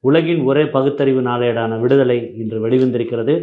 உலகின் ஒரே பகுத்தறிவு நாளேடான விடுதலை இன்று வெளிவந்திருக்கிறது.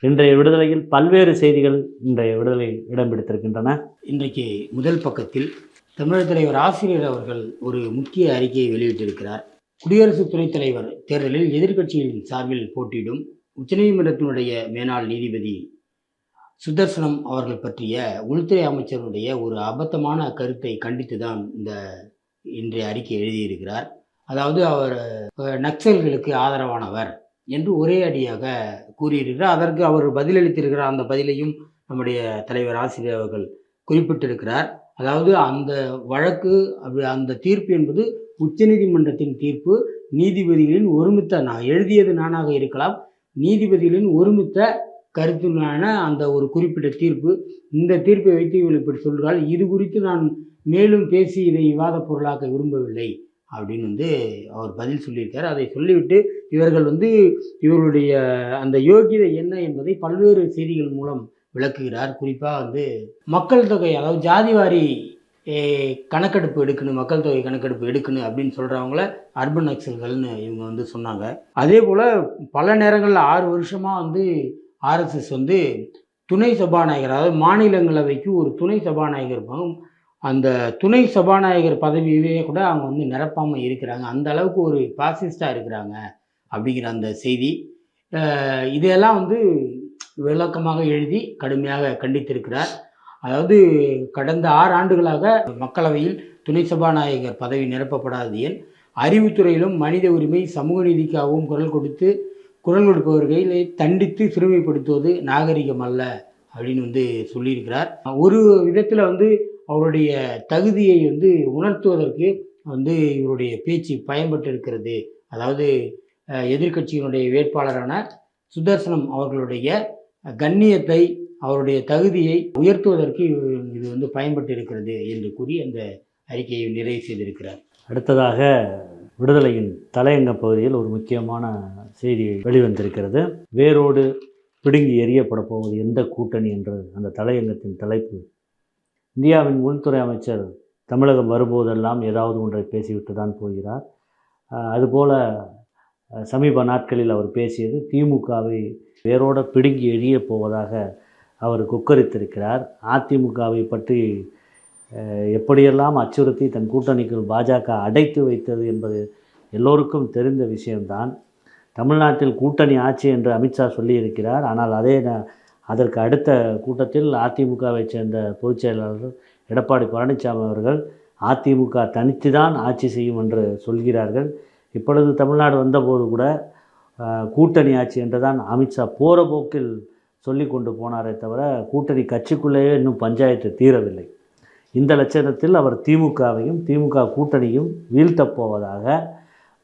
இன்றைய விடுதலையில் பல்வேறு செய்திகள் இன்றைய விடுதலையில் இடம் பிடித்திருக்கின்றன. இன்றைக்கு முதல் பக்கத்தில் தமிழர் தலைவர் ஆசிரியர் அவர்கள் ஒரு முக்கிய அறிக்கையை வெளியிட்டிருக்கிறார். குடியரசு துணைத் தலைவர் தேர்தலில் எதிர்க்கட்சிகளின் சார்பில் போட்டியிடும் உச்சநீதிமன்றத்தினுடைய மேனாள் நீதிபதி சுதர்சனம் அவர்கள் பற்றிய உள்துறை அமைச்சருடைய ஒரு அபத்தமான கருத்தை கண்டித்து தான் இந்த இன்றைய அறிக்கை எழுதியிருக்கிறார். அதாவது அவர் நக்சல்களுக்கு ஆதரவானவர் என்று ஒரே அடியாக கூறியிருக்கிறார். அதற்கு அவர் பதிலளித்திருக்கிறார் அந்த பதிலையும் நம்முடைய தலைவர் ஆசிரியர் அவர்கள் குறிப்பிட்டிருக்கிறார். அதாவது அந்த வழக்கு அப்படி அந்த தீர்ப்பு என்பது உச்சநீதிமன்றத்தின் தீர்ப்பு. நீதிபதிகளின் ஒருமித்த நான் எழுதியது நானாக இருக்கலாம். நீதிபதிகளின் ஒருமித்த கருத்துனான அந்த ஒரு குறிப்பிட்ட தீர்ப்பு. இந்த தீர்ப்பை வைத்து இவள் இப்படி சொல்கிறால் இது குறித்து நான் மேலும் பேசி இதை விவாத பொருளாக்க விரும்பவில்லை. அப்படின்னு வந்து அவர் பதில் சொல்லியிருக்கார். அதை சொல்லிவிட்டு இவர்கள் வந்து இவருடைய அந்த யோகிதை என்ன என்பதை பல்வேறு செய்திகள் மூலம் விளக்குகிறார். குறிப்பாக வந்து மக்கள் தொகை அதாவது ஜாதிவாரி கணக்கெடுப்பு எடுக்கணும் மக்கள் தொகை கணக்கெடுப்பு எடுக்கணும் அப்படின்னு சொல்கிறவங்கள அர்பன் நக்சல்கள்னு இவங்க வந்து சொன்னாங்க. அதே போல் பல நேரங்களில் ஆறு வருஷமாக வந்து ஆர்எஸ்எஸ் வந்து துணை சபாநாயகர் அதாவது மாநிலங்களவைக்கு ஒரு துணை சபாநாயகர் இருப்பாங்க அந்த துணை சபாநாயகர் பதவியவே கூட அவங்க வந்து நிரப்பாமல் இருக்கிறாங்க. அந்த அளவுக்கு ஒரு பாசிஸ்டாக இருக்கிறாங்க அப்படிங்கிற அந்த செய்தி. இதையெல்லாம் வந்து விளக்கமாக எழுதி கடுமையாக கண்டித்திருக்கிறார். அதாவது கடந்த ஆறு ஆண்டுகளாக மக்களவையில் துணை சபாநாயகர் பதவி நிரப்பப்படாது ஏன் அறிவுத்துறையிலும் மனித உரிமை சமூக நீதிக்காகவும் குரல் கொடுத்து குரல் கொடுப்பவர்களை தண்டித்து சிறுமைப்படுத்துவது நாகரிகம் அல்ல அப்படின்னு வந்து சொல்லியிருக்கிறார். ஒரு விதத்தில் வந்து அவருடைய தகுதியை வந்து உணர்த்துவதற்கு வந்து இவருடைய பேச்சு பயன்பட்டு இருக்கிறது அதாவது எதிர்கட்சியினுடைய எதிர்க்கட்சியினுடைய வேட்பாளரான சுதர்சனம் அவர்களுடைய கண்ணியத்தை அவருடைய தகுதியை உயர்த்துவதற்கு இது இது வந்து பயன்பட்டு இருக்கிறது என்று கூறி அந்த அறிக்கையை நிறைவு செய்திருக்கிறார். அடுத்ததாக விடுதலையின் தலையங்க பகுதியில் ஒரு முக்கியமான செய்தி வெளிவந்திருக்கிறது. வேரோடு பிடுங்கி எறியப்பட போவது எந்த கூட்டணி என்று அந்த தலையங்கத்தின் தலைப்பு இந்தியாவின் உள்துறை அமைச்சர் தமிழகம் வரும்போதெல்லாம் ஏதாவது ஒன்றை பேசிவிட்டு தான் போகிறார் அதுபோல் அதுபோல சமீப நாட்களில் அவர் பேசியது திமுகவை வேரோடு பிடுங்கி எழிய போவதாக அவர் கொக்கரித்திருக்கிறார். அதிமுகவை பற்றி எப்படியெல்லாம் அச்சுறுத்தி தன் கூட்டணிக்குள் பாஜக அடைத்து வைத்தது என்பது எல்லோருக்கும் தெரிந்த விஷயம்தான். தமிழ்நாட்டில் கூட்டணி ஆட்சி என்று அமித்ஷா சொல்லியிருக்கிறார். ஆனால் அதே ந- அதற்கு அடுத்த கூட்டத்தில் அதிமுகவைச் சேர்ந்த பொதுச் செயலாளர் எடப்பாடி பழனிசாமி அவர்கள் அதிமுக தனித்து தான் ஆட்சி செய்யும் என்று சொல்கிறார்கள். இப்பொழுது தமிழ்நாடு வந்தபோது கூட கூட்டணி ஆட்சி என்று தான் அமித்ஷா போகிற போக்கில் சொல்லி கொண்டு போனாரே தவிர கூட்டணி கட்சிக்குள்ளேயே இன்னும் பஞ்சாயத்து தீரவில்லை. இந்த லட்சணத்தில் அவர் திமுகவையும் திமுக கூட்டணியும் வீழ்த்தப் போவதாக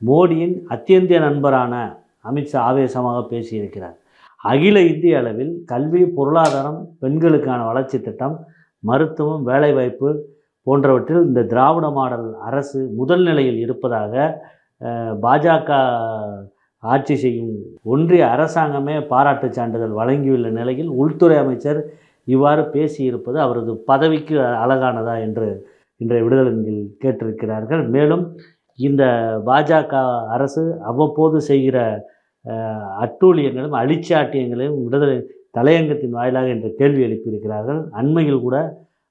மோடியின் அத்தியந்திய நண்பரான அமித்ஷா ஆவேசமாக பேசியிருக்கிறார். அகில இந்திய அளவில் கல்வி பொருளாதாரம் பெண்களுக்கான வளர்ச்சி திட்டம் மருத்துவம் வேலைவாய்ப்பு போன்றவற்றில் இந்த திராவிட மாடல் அரசு முதல் நிலையில் இருப்பதாக பாஜக ஆட்சி செய்யும் ஒன்றிய அரசாங்கமே பாராட்டுச் சான்றிதழ் வழங்கியுள்ள நிலையில் உள்துறை அமைச்சர் இவ்வாறு பேசியிருப்பது அவரது பதவிக்கு அழகானதா என்று இன்றைய விடுதலையில் கேட்டிருக்கிறார்கள். மேலும் இந்த பாஜக அரசு அவ்வப்போது செய்கிற அட்டூழியங்களும் அழிச்சாட்டியங்களையும் விடுதலை தலையங்கத்தின் வாயிலாக என்ற கேள்வி எழுப்பியிருக்கிறார்கள். அண்மையில் கூட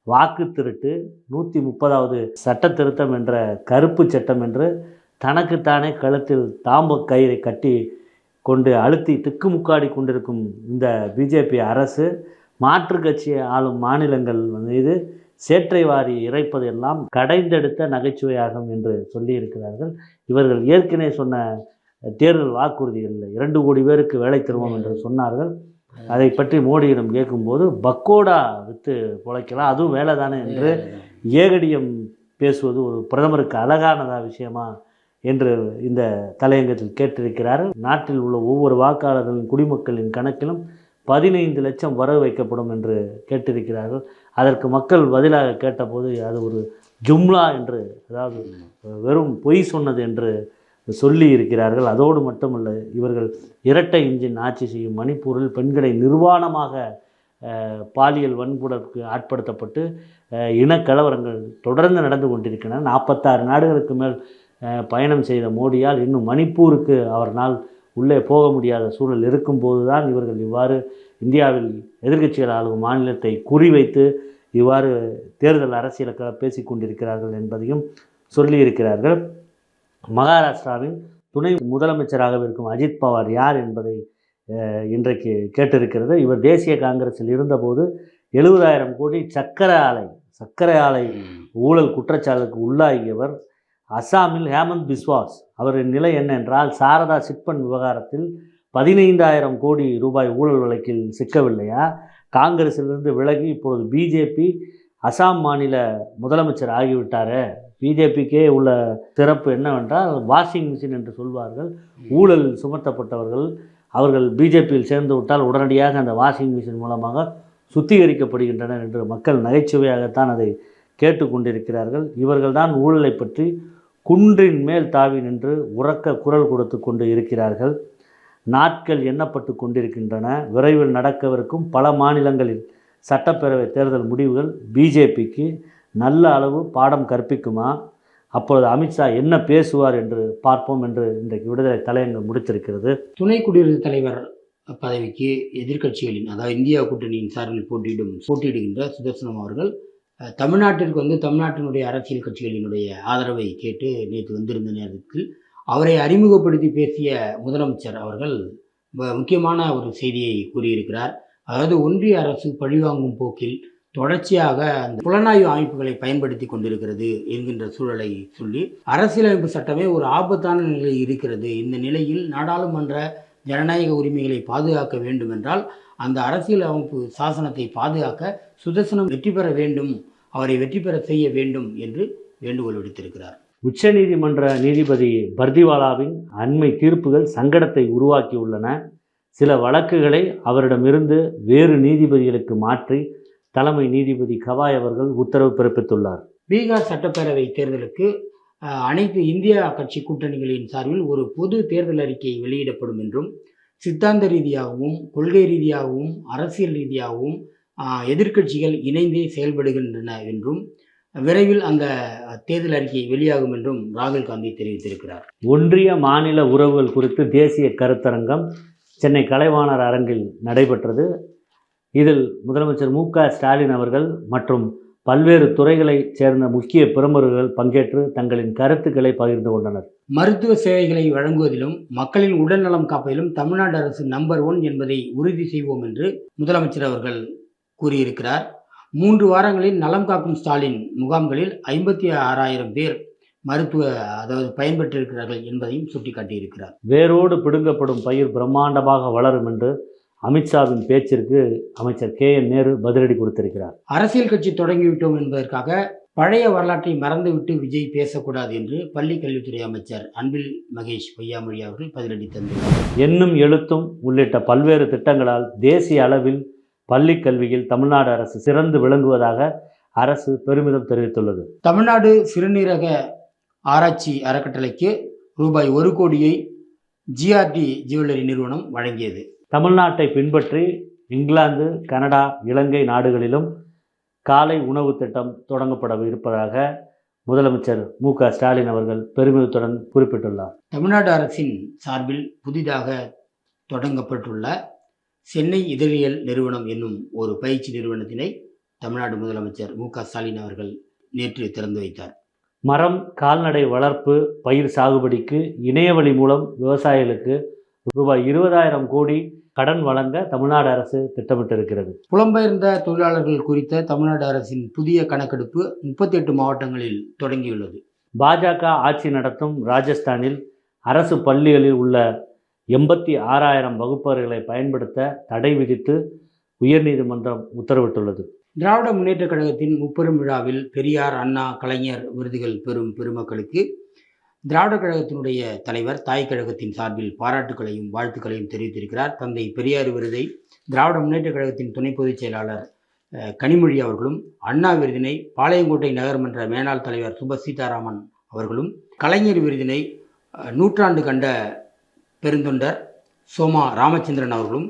வாக்கு திருட்டு நூற்றி முப்பதாவது சட்ட திருத்தம் என்ற கருப்பு சட்டம் என்று தனக்குத்தானே கழுத்தில் தாம்பு கயிறை கட்டி கொண்டு அழுத்தி திக்குமுக்காடி கொண்டிருக்கும் இந்த பிஜேபி அரசு மாற்று கட்சியை ஆளும் மாநிலங்கள் மீது சேற்றை வாரி இறைப்பதெல்லாம் கடைந்தெடுத்த நகைச்சுவையாகும் என்று சொல்லியிருக்கிறார்கள். இவர்கள் ஏற்கனவே சொன்ன தேர்தல் வாக்குறுதிகளில் இரண்டு கோடி பேருக்கு வேலை தருவோம் என்று சொன்னார்கள். அதை பற்றி மோடியிடம் கேட்கும்போது பக்கோடா விற்று பிழைக்கலாம் அதுவும் வேலை தானே என்று ஏகடியம் பேசுவது ஒரு பிரதமருக்கு அழகானதா விஷயமா என்று இந்த தலையங்கத்தில் கேட்டிருக்கிறார் நாட்டில் உள்ள ஒவ்வொரு வாக்காளர்களின் குடிமக்களின் கணக்கிலும் பதினைந்து லட்சம் வரவு வைக்கப்படும் என்று கேட்டிருக்கிறார்கள். அதற்கு மக்கள் பதிலாக கேட்டபோது அது ஒரு ஜும்லா என்று அதாவது வெறும் பொய் சொன்னது என்று சொல்லி இருக்கிறார்கள். அதோடு மட்டுமல்ல இவர்கள் இரட்டை இன்ஜின் ஆட்சி செய்யும் மணிப்பூரில் பெண்களை நிர்வாணமாக பாலியல் வன்புடற்கு ஆட்படுத்தப்பட்டு இனக்கலவரங்கள் தொடர்ந்து நடந்து கொண்டிருக்கின்றன. நாற்பத்தாறு நாடுகளுக்கு மேல் பயணம் செய்த மோடியால் இன்னும் மணிப்பூருக்கு அவர்னால் உள்ளே போக முடியாத சூழல் இருக்கும்போது தான் இவர்கள் இவ்வாறு இந்தியாவில் எதிர்க்கட்சிகள் ஆளும் மாநிலத்தை குறிவைத்து இவ்வாறு தேர்தல் அரசியலுக்காக பேசிக் கொண்டிருக்கிறார்கள் என்பதையும் சொல்லியிருக்கிறார்கள். மகாராஷ்டிராவின் துணை முதலமைச்சராக இருக்கும் அஜித் பவார் யார் என்பதை இன்றைக்கு கேட்டிருக்கிறது. இவர் தேசிய காங்கிரஸில் இருந்தபோது எழுபதாயிரம் கோடி சக்கர ஆலை சர்க்கரை ஆலை ஊழல் குற்றச்சாட்டுக்கு உள்ளாகியவர் அஸ்ஸாமில் ஹேமந்த் பிஸ்வாஸ். அவரின் நிலை என்ன என்றால் சாரதா சிட்பண்ட் விவகாரத்தில் பதினைந்தாயிரம் கோடி ரூபாய் ஊழல் வழக்கில் சிக்கவில்லையா? காங்கிரஸிலிருந்து விலகி இப்பொழுது பிஜேபி அசாம் மாநில முதலமைச்சர் ஆகிவிட்டாரே. பிஜேபிக்கே உள்ள சிறப்பு என்னவென்றால் வாஷிங் மிஷின் என்று சொல்வார்கள். ஊழல் சுமத்தப்பட்டவர்கள் அவர்கள் பிஜேபியில் சேர்ந்து விட்டால் உடனடியாக அந்த வாஷிங் மிஷின் மூலமாக சுத்திகரிக்கப்படுகின்றனர் என்று மக்கள் நகைச்சுவையாகத்தான் அதை கேட்டுக்கொண்டிருக்கிறார்கள். இவர்கள்தான் ஊழலை பற்றி குன்றின் மேல் தாவி நின்று உறக்க குரல் கொடுத்து கொண்டு இருக்கிறார்கள். நாட்கள் எண்ணப்பட்டு கொண்டிருக்கின்றன. விரைவில் நடக்கவிருக்கும் பல மாநிலங்களில் சட்டப்பேரவை தேர்தல் முடிவுகள் பிஜேபிக்கு நல்ல அளவு பாடம் கற்பிக்குமா? அப்பொழுது அமித்ஷா என்ன பேசுவார் என்று பார்ப்போம் என்று இன்றைக்கு விடுதலை தலையங்கம் முடித்திருக்கிறது. துணை குடியரசுத் தலைவர் பதவிக்கு எதிர்க்கட்சிகளின் அதாவது இந்தியா கூட்டணியின் சார்பில் போட்டியிடும் போட்டியிடுகின்ற சுதர்சனம் அவர்கள் தமிழ்நாட்டிற்கு வந்து தமிழ்நாட்டினுடைய அரசியல் கட்சிகளினுடைய ஆதரவை கேட்டு நேற்று வந்திருந்த நேரத்தில் அவரை அறிமுகப்படுத்தி பேசிய முதலமைச்சர் அவர்கள் முக்கியமான ஒரு செய்தியை கூறியிருக்கிறார். அதாவது ஒன்றிய அரசு பழிவாங்கும் போக்கில் தொடர்ச்சியாக அந்த புலனாய்வு அமைப்புகளை பயன்படுத்தி கொண்டிருக்கிறது என்கின்ற சூழலை சொல்லி அரசியலமைப்பு சட்டமே ஒரு ஆபத்தான நிலை இருக்கிறது. இந்த நிலையில் நாடாளுமன்ற ஜனநாயக உரிமைகளை பாதுகாக்க வேண்டும் என்றால் அந்த அரசியல் அமைப்பு சாசனத்தை பாதுகாக்க சுதர்சனம் வெற்றி பெற வேண்டும் அவரை வெற்றி பெற செய்ய வேண்டும் என்று வேண்டுகோள் விடுத்திருக்கிறார். உச்சநீதிமன்ற நீதிபதி பர்திவாலாவின் அண்மை தீர்ப்புகள் சங்கடத்தை உருவாக்கியுள்ளன. சில வழக்குகளை அவரிடமிருந்து வேறு நீதிபதிகளுக்கு மாற்றி தலைமை நீதிபதி கவாய் அவர்கள் உத்தரவு பிறப்பித்துள்ளார். பீகார் சட்டப்பேரவை தேர்தலுக்கு அனைத்து இந்தியா கட்சி கூட்டணிகளின் சார்பில் ஒரு பொது தேர்தல் அறிக்கை வெளியிடப்படும் என்றும் சித்தாந்த ரீதியாகவும் கொள்கை ரீதியாகவும் அரசியல் ரீதியாகவும் எதிர்க்கட்சிகள் இணைந்தே செயல்படுகின்றன என்றும் விரைவில் அந்த தேர்தல் அறிக்கை வெளியாகும் என்றும் ராகுல் காந்தி தெரிவித்திருக்கிறார். ஒன்றிய மாநில உறவுகள் குறித்து தேசிய கருத்தரங்கம் சென்னை கலைவாணர் அரங்கில் நடைபெற்றது. இதில் முதலமைச்சர் மு க ஸ்டாலின் அவர்கள் மற்றும் பல்வேறு துறைகளைச் சேர்ந்த முக்கிய பிரமுகர்கள் பங்கேற்று தங்களின் கருத்துக்களை பகிர்ந்து கொண்டனர். மருத்துவ சேவைகளை வழங்குவதிலும் மக்களின் உடல்நலம் காப்பதிலும் தமிழ்நாடு அரசு நம்பர் ஒன் என்பதை உறுதி செய்வோம் என்று முதலமைச்சர் அவர்கள் கூறியிருக்கிறார். மூன்று வாரங்களில் நலம் காக்கும் ஸ்டாலின் முகாம்களில் ஐம்பத்தி ஆறாயிரம் பேர் மருத்துவ அதாவது பயன்பெற்றிருக்கிறார்கள் என்பதையும் சுட்டிக்காட்டியிருக்கிறார். வேரோடு பிடுங்கப்படும் பயிர் பிரம்மாண்டமாக வளரும் என்று அமித்ஷாவின் பேச்சிற்கு அமைச்சர் கே என் நேரு பதிலடி கொடுத்திருக்கிறார். அரசியல் கட்சி தொடங்கிவிட்டோம் என்பதற்காக பழைய வரலாற்றை மறந்துவிட்டு விஜய் பேசக்கூடாது என்று பள்ளி கல்வித்துறை அமைச்சர் அன்பில் மகேஷ் பொய்யாமொழி அவர்கள் பதிலடி தந்துள்ளார் எண்ணும் எழுத்தும் உள்ளிட்ட பல்வேறு திட்டங்களால் தேசிய அளவில் பள்ளிக் கல்வியில் தமிழ்நாடு அரசு சிறந்து விளங்குவதாக அரசு பெருமிதம் தெரிவித்துள்ளது. தமிழ்நாடு சிறுநீரக ஆராய்ச்சி அறக்கட்டளைக்கு ரூபாய் ஒரு கோடியை ஜிஆர்டி ஜுவல்லரி நிறுவனம் வழங்கியது. தமிழ்நாட்டை பின்பற்றி இங்கிலாந்து கனடா இலங்கை நாடுகளிலும் காலை உணவு திட்டம் தொடங்கப்பட இருப்பதாக முதலமைச்சர் மு க ஸ்டாலின் அவர்கள் பெருமிதத்துடன் குறிப்பிட்டுள்ளார். தமிழ்நாடு அரசின் சார்பில் புதிதாக தொடங்கப்பட்டுள்ள சென்னை இதழியல் நிறுவனம் என்னும் ஒரு பயிற்சி நிறுவனத்தினை தமிழ்நாடு முதலமைச்சர் மு க ஸ்டாலின் அவர்கள் நேற்று திறந்து வைத்தார். மரம் கால்நடை வளர்ப்பு பயிர் சாகுபடிக்கு இணையவழி மூலம் விவசாயிகளுக்கு ரூபாய் இருபதாயிரம் கோடி கடன் வழங்க தமிழ்நாடு அரசு திட்டமிட்டிருக்கிறது. புலம்பெயர்ந்த தொழிலாளர்கள் குறித்த தமிழ்நாடு அரசின் புதிய கணக்கெடுப்பு முப்பத்தி எட்டு மாவட்டங்களில் தொடங்கியுள்ளது. பாஜக ஆட்சி நடத்தும் ராஜஸ்தானில் அரசு பள்ளிகளில் உள்ள எண்பத்தி ஆறாயிரம் வகுப்பறைகளை பயன்படுத்த தடை விதித்து உயர்நீதிமன்றம் உத்தரவிட்டுள்ளது. திராவிட முன்னேற்றக் கழகத்தின் முப்பெரும் விழாவில் பெரியார் அண்ணா கலைஞர் விருதுகள் பெறும் பெருமக்களுக்கு திராவிட கழகத்தினுடைய தலைவர் தாய் கழகத்தின் சார்பில் பாராட்டுக்களையும் வாழ்த்துக்களையும் தெரிவித்திருக்கிறார். தந்தை பெரியார் விருதை திராவிட முன்னேற்றக் கழகத்தின் துணை பொதுச் செயலாளர் கனிமொழி அவர்களும் அண்ணா விருதினை பாளையங்கோட்டை நகர்மன்ற மேனாள் தலைவர் சுப சீதாராமன் அவர்களும் கலைஞர் விருதினை நூற்றாண்டு கண்ட பெருந்தொண்டர் சோமா ராமச்சந்திரன் அவர்களும்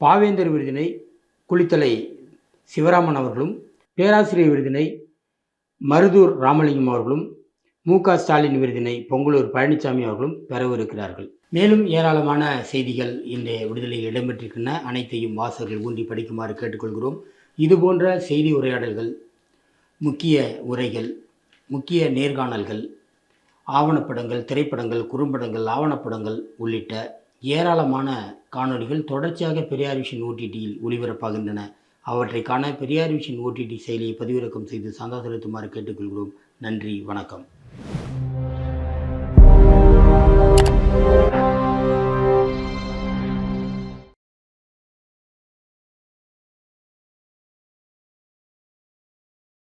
பாவேந்தர் விருதினை குளித்தலை சிவராமன் அவர்களும் பேராசிரியர் விருதினை மருதூர் ராமலிங்கம் அவர்களும் மு க ஸ்டாலின் விருதினை பொங்கலூர் பழனிசாமி அவர்களும் பெறவிருக்கிறார்கள். மேலும் ஏராளமான செய்திகள் இன்றைய விடுதலையில் இடம்பெற்றிருக்கின்றன. அனைத்தையும் வாசகர்கள் ஊன்றி படிக்குமாறு கேட்டுக்கொள்கிறோம். இதுபோன்ற செய்தி உரையாடல்கள் முக்கிய உரைகள் முக்கிய நேர்காணல்கள் ஆவணப்படங்கள் திரைப்படங்கள் குறும்படங்கள் ஆவணப்படங்கள் உள்ளிட்ட ஏராளமான காணொளிகள் தொடர்ச்சியாக பெரியார் விஷன் ஓடிடியில் ஒளிபரப்பாகின்றன. அவற்றை காண பெரியார் விஷன் ஓடிடி செயலியை பதிவிறக்கம் செய்து சந்தா செலுத்துமாறு கேட்டுக்கொள்கிறோம். நன்றி வணக்கம்.